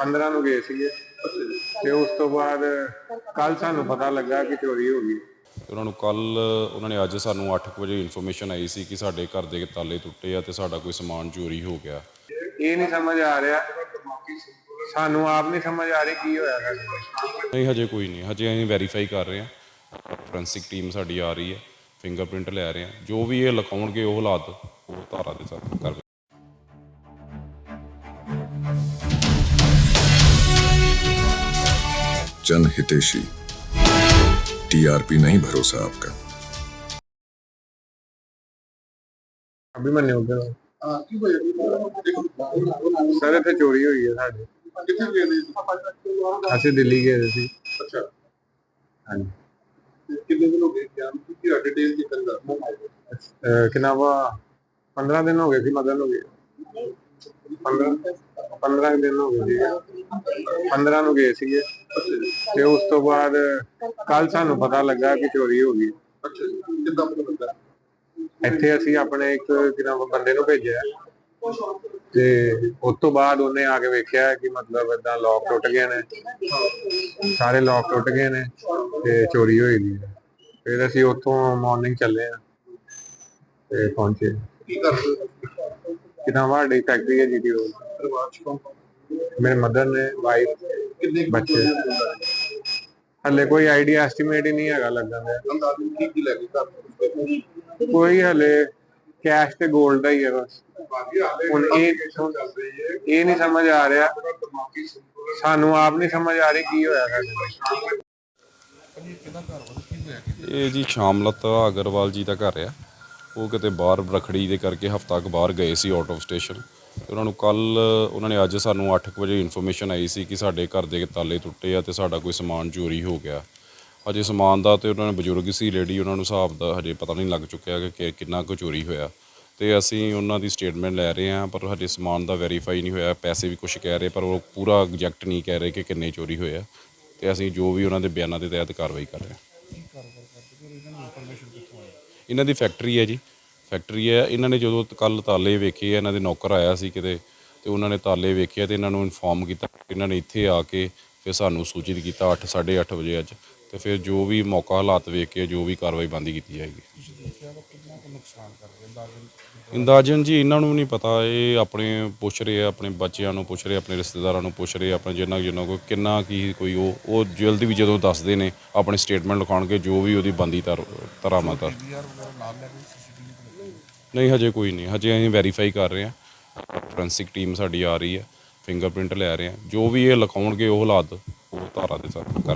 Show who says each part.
Speaker 1: 15 ਨੂੰ ਗਏ ਸੀਗੇ। ਤੇ ਉਸ ਤੋਂ ਬਾਅਦ ਕੱਲ ਸਾਨੂੰ ਪਤਾ ਲੱਗਾ ਕਿ ਚੋਰੀ ਹੋ ਗਈ।
Speaker 2: ਉਹਨਾਂ ਨੂੰ ਕੱਲ ਉਹਨਾਂ ਨੇ ਅੱਜ ਸਾਨੂੰ 8 ਵਜੇ ਇਨਫੋਰਮੇਸ਼ਨ ਆਈ ਸੀ ਕਿ ਸਾਡੇ ਘਰ ਦੇ ਤਾਲੇ ਟੁੱਟੇ ਆ ਤੇ ਸਾਡਾ ਕੋਈ ਸਮਾਨ ਚੋਰੀ ਹੋ ਗਿਆ।
Speaker 1: ਇਹ ਨਹੀਂ ਸਮਝ ਆ ਰਿਹਾ। ਸਾਨੂੰ ਆਪ ਨਹੀਂ ਸਮਝ ਆ ਰਹੀ ਕੀ ਹੋਇਆ।
Speaker 2: ਨਹੀਂ ਹਜੇ ਕੋਈ ਨਹੀਂ। ਹਜੇ ਅਸੀਂ ਵੈਰੀਫਾਈ ਕਰ ਰਹੇ ਹਾਂ। ਫੋਰੈਂਸਿਕ ਟੀਮ ਸਾਡੀ ਆ ਰਹੀ ਹੈ। ਫਿੰਗਰਪ੍ਰਿੰਟ ਲੈ ਰਹੇ ਹਾਂ। ਜੋ ਵੀ ਇਹ ਲਿਖਾਉਣਗੇ ਉਹ ਹਾਲਾਤ ਉਹ ਧਾਰਾ ਦੇ ਸਾਥ ਕਰ
Speaker 3: जन हितेशी टीआरपी नहीं भरोसा आपका
Speaker 1: ਅਭਿਮਨਿਊ ਦੇ
Speaker 4: ਹਾਂ ਕੀ ਹੋਇਆ ਜੀ
Speaker 1: ਸਰ ਇੱਥੇ ਚੋਰੀ ਹੋਈ ਹੈ ਸਾਡੇ
Speaker 4: ਕਿੱਥੇ ਗਏ ਨੇ
Speaker 1: ਅਸੀਂ ਦਿੱਲੀ ਗਏ ਸੀ
Speaker 4: ਅੱਛਾ
Speaker 1: ਹਾਂਜੀ
Speaker 4: ਤੇ ਕਿੰਨੇ ਦਿਨ ਹੋ ਗਏ ਕਿਆ ਕੀ ਡਿਟੇਲ ਦੀ ਕੰਦਾ
Speaker 1: ਅਹ ਕਿੰਨਾ ਵਾ 15 ਦਿਨ ਹੋ ਗਏ ਸੀ ਮਦਨ ਹੋ ਗਏ 15 15 ਦਿਨ ਹੋ ਗਏ ਸੀ 15 ਨੂੰ ਗਏ ਸੀਗੇ ਤੇ ਉਸ ਤੋਂ ਬਾਅਦ ਕੱਲ ਸਾਨੂੰ ਪਤਾ ਲੱਗਾ ਕਿ ਚੋਰੀ ਹੋ ਗਈ।
Speaker 4: ਅੱਛਾ ਜੀ ਕਿੱਦਾਂ ਪਤਾ ਲੱਗਾ?
Speaker 1: ਇੱਥੇ ਅਸੀਂ ਆਪਣੇ ਇੱਕ ਕਿਨਾਂ ਬੰਦੇ ਨੂੰ ਭੇਜਿਆ। ਤੇ ਉਸ ਤੋਂ ਬਾਅਦ ਉਹਨੇ ਆ ਕੇ ਵੇਖਿਆ ਕਿ ਮਤਲਬ ਇਦਾਂ ਲੋਕ ਟੁੱਟ ਗਏ ਨੇ। ਸਾਰੇ ਲੋਕ ਟੁੱਟ ਗਏ ਨੇ ਤੇ ਚੋਰੀ ਹੋਈ ਦੀ ਫਿਰ ਅਸੀਂ ਉੱਥੋਂ ਮਾਰਨਿੰਗ ਚੱਲੇ ਆ ਤੇ ਪਹੁੰਚੇ।
Speaker 4: ਕੀ ਕਰਦੇ?
Speaker 1: ਕਿਨਾਂ ਵਾੜੀ ਫੈਕਟਰੀ ਹੈ ਜੀਟੀ ਰੋਡ
Speaker 4: ਪਰਿਵਾਰ ਚ ਕੌਣ ਕੌਣ?
Speaker 1: ਮੇਰੇ ਮਦਰ ਨੇ ਵਾਈਫ
Speaker 4: ਕਿੰਨੇ ਕੁ
Speaker 1: ਬੱਚੇ।
Speaker 4: ਚੋਰੀ ਹੁੰਦਾ ਹੈ?
Speaker 1: ਹਲੇ ਕੋਈ ਆਈਡੀਆ ਐਸਟੀਮੇਟ ਹੀ ਨਹੀਂ ਹੈਗਾ ਲੱਗਣ ਦਾ।
Speaker 4: ਕੀ ਕੀ ਘਰ
Speaker 1: ਕੋਈ ਹਲੇ ਕੈਸ਼ ਤੇ 골ਡ ਦਾ ਹੀ ਹੈ ਬਸ। ਹੁਣ ਇਹ
Speaker 4: investigation ਚੱਲ ਰਹੀ ਹੈ।
Speaker 1: ਇਹ ਨਹੀਂ ਸਮਝ ਆ ਰਿਹਾ। ਸਾਨੂੰ ਆਪ ਨਹੀਂ ਸਮਝ ਆ ਰਹੀ ਕੀ ਹੋਇਆ ਨਾਲ
Speaker 2: ਇਹ ਜੀ ਸ਼ਾਮਲਤਾ ਅਗਰਵਾਲ ਜੀ ਦਾ ਘਰ ਆ। ਉਹ ਕਿਤੇ ਬਾਹਰ ਰਖੜੀ ਦੇ ਕਰਕੇ ਹਫਤਾ ਕੁ ਬਾਹਰ ਗਏ ਸੀ ਆਊਟ ਆਫ ਸਟੇਸ਼ਨ ਉਹਨਾਂ ਨੂੰ ਕੱਲ ਉਹਨਾਂ ਨੇ ਅੱਜ ਸਾਨੂੰ 8 ਵਜੇ ਇਨਫੋਰਮੇਸ਼ਨ ਆਈ ਸੀ ਕਿ ਸਾਡੇ ਘਰ ਦੇ ਤਾਲੇ ਟੁੱਟੇ ਆ ਤੇ ਸਾਡਾ ਕੋਈ ਸਮਾਨ ਚੋਰੀ ਹੋ ਗਿਆ। ਹਜੇ ਸਮਾਨ ਦਾ ਤੇ ਉਹਨਾਂ ਨੇ ਬਜ਼ੁਰਗ ਸੀ ਲੇਡੀ ਉਹਨਾਂ ਨੂੰ ਹਿਸਾਬ ਦਾ ਹਜੇ ਪਤਾ ਨਹੀਂ ਲੱਗ ਚੁੱਕਿਆ ਕਿ ਕਿੰਨਾ ਕੁ ਚੋਰੀ ਹੋਇਆ। ਤੇ ਅਸੀਂ ਉਹਨਾਂ ਦੀ ਸਟੇਟਮੈਂਟ ਲੈ ਰਹੇ ਹਾਂ ਪਰ ਹਜੇ ਸਮਾਨ ਦਾ ਵੈਰੀਫਾਈ ਨਹੀਂ ਹੋਇਆ ਪੈਸੇ ਵੀ ਕੁਝ ਕਹਿ ਰਹੇ ਪਰ ਉਹ ਪੂਰਾ ਐਗਜ਼ੈਕਟ ਨਹੀਂ ਕਹਿ ਰਹੇ ਕਿ ਕਿੰਨੇ ਚੋਰੀ ਹੋਏ ਆ। ਤੇ ਅਸੀਂ ਜੋ ਵੀ ਉਹਨਾਂ ਦੇ ਬਿਆਨਾਂ ਦੇ ਤਹਿਤ ਕਾਰਵਾਈ ਕਰ ਰਹੇ ਹਾਂ। ਇਹਨਾਂ ਦੀ ਫੈਕਟਰੀ ਹੈ ਜੀ। ਫੈਕਟਰੀ ਹੈ। ਇਹਨਾਂ ਨੇ ਜਦੋਂ ਕੱਲ ਤਾਲੇ ਵੇਖੇ ਇਹਨਾਂ ਦੇ ਨੌਕਰ ਆਇਆ ਸੀ ਕਿਤੇ ਤੇ ਉਹਨਾਂ ਨੇ ਤਾਲੇ ਵੇਖਿਆ ਤੇ ਇਹਨਾਂ ਨੂੰ ਇਨਫੋਰਮ ਕੀਤਾ ਇਹਨਾਂ ਨੇ ਇੱਥੇ ਆ ਕੇ ਫਿਰ ਸਾਨੂੰ ਸੂਚਿਤ ਕੀਤਾ 8 8:30 ਵਜੇ ਅੱਜ। ਤੇ ਫਿਰ ਜੋ ਵੀ ਮੌਕਾ ਹਾਲਾਤ ਵੇਖ ਕੇ ਜੋ ਵੀ ਕਾਰਵਾਈ ਬੰਦੀ ਕੀਤੀ ਜਾਏਗੀ। ਅੰਦਾਜ਼ਨ ਜੀ ਇਹਨਾਂ ਨੂੰ ਨਹੀਂ ਪਤਾ। ਇਹ ਆਪਣੇ ਪੁੱਛ ਰਹੇ ਆ ਆਪਣੇ ਬੱਚਿਆਂ ਨੂੰ ਪੁੱਛ ਰਹੇ ਆਪਣੇ ਰਿਸ਼ਤੇਦਾਰਾਂ ਨੂੰ ਪੁੱਛ ਰਹੇ ਆਪਣੇ ਜਿੰਨਾ ਜਿੰਨਾ ਕੋਈ ਕਿੰਨਾ ਕੀ ਕੋਈ ਉਹ ਉਹ ਜਲਦੀ ਵੀ ਜਦੋਂ ਦੱਸਦੇ ਨੇ ਆਪਣੀ ਸਟੇਟਮੈਂਟ ਲਿਖਾਉਣਗੇ ਜੋ ਵੀ ਉਹਦੀ ਬੰਦੀ ਤਰ ਤਰਾਮਤ ਆ ਨਹੀਂ, ਹਜੇ ਕੋਈ ਨਹੀਂ। ਹਜੇ ਅਸੀਂ ਵੈਰੀਫਾਈ ਕਰ ਰਹੇ ਹਾਂ। ਫੋਰੈਂਸਿਕ ਟੀਮ ਸਾਡੀ ਆ ਰਹੀ ਹੈ। ਫਿੰਗਰਪ੍ਰਿੰਟ ਲੈ ਰਹੇ ਹਾਂ। ਜੋ ਵੀ ਇਹ ਲਿਖਾਉਣਗੇ, ਉਹ ਹਾਲਾਤ ਉਹ ਧਾਰਾ ਦੇ ਸਾਥ ਕਰ